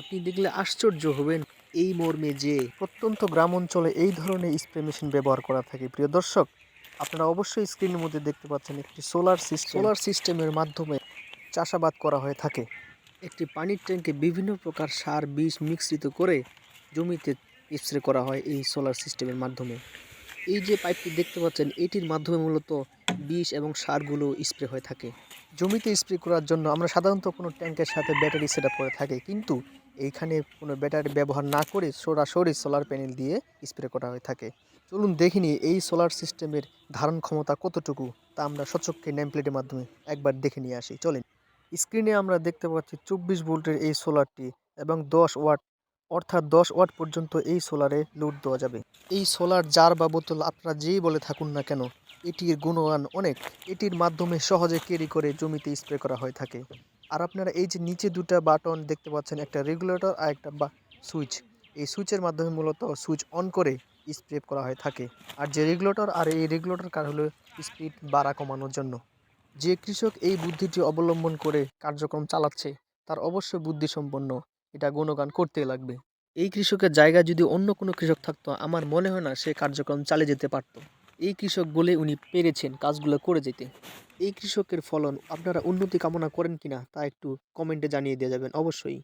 আপনি দেখলে আশ্চর্য হবেন। এই মর্মে যে প্রত্যন্ত গ্রাম অঞ্চলে এই ধরনের স্প্রে মেশিন ব্যবহার করা থাকে, প্রিয় দর্শক, আপনারা অবশ্যই স্ক্রিনের মধ্যে দেখতে পাচ্ছেন একটি সোলার সিস্টেম সোলার সিস্টেমের মাধ্যমে চাষাবাদ করা হয়ে থাকে। একটি পানির ট্যাঙ্কে বিভিন্ন প্রকার সার বিষ মিশ্রিত করে জমিতে স্প্রে করা হয় এই সোলার সিস্টেমের মাধ্যমে। এই যে পাইপটি দেখতে পাচ্ছেন, এটির মাধ্যমে মূলত বিষ এবং সারগুলো স্প্রে হয়ে থাকে। জমিতে স্প্রে করার জন্য আমরা সাধারণত কোনো ট্যাঙ্কের সাথে ব্যাটারি সেট করে থাকি, কিন্তু এইখানে কোনো ব্যাটারি ব্যবহার না করে সরাসরি সোলার প্যানেল দিয়ে স্প্রে করা হয়ে থাকে। চলুন দেখিনি এই সোলার সিস্টেমের ধারণ ক্ষমতা কতটুকু, তা আমরা সচক্ষে নেম প্লেটের মাধ্যমে একবার দেখে নিয়ে আসি। চলেন, স্ক্রিনে আমরা দেখতে পাচ্ছি চব্বিশ ভোল্টের এই সোলারটি এবং দশ ওয়াট, অর্থাৎ দশ ওয়াট পর্যন্ত এই সোলারে লোড দেওয়া যাবে। এই সোলার জার বা বোতল আপনারা যেই বলে থাকুন না কেন এটির গুণগান অনেক। এটির মাধ্যমে সহজে ক্যারি করে জমিতে স্প্রে করা হয়ে থাকে। আর আপনারা এই যে নিচে দুটা বাটন দেখতে পাচ্ছেন, একটা রেগুলেটর আর একটা বা সুইচ। এই সুইচের মাধ্যমে মূলত সুইচ অন করে স্প্রে করা হয়ে থাকে। আর যে রেগুলেটর, আর এই রেগুলেটর কার হলো স্পিড বাড়া কমানোর জন্য। যে কৃষক এই বুদ্ধিটি অবলম্বন করে কার্যক্রম চালাচ্ছে, তার অবশ্যই বুদ্ধিসম্পন্ন। এটা গুণগান করতে লাগবে। এই কৃষকের জায়গায় যদি অন্য কোনো কৃষক থাকতো, আমার মনে হয় না সে কার্যক্রম চালিয়ে যেতে পারতো। এই কৃষক বলে উনি পেরেছেন কাজগুলো করে যেতে। এই কৃষকের ফলন আপনারা উন্নতি কামনা করেন কিনা তা একটু কমেন্টে জানিয়ে দিয়ে যাবেন অবশ্যই।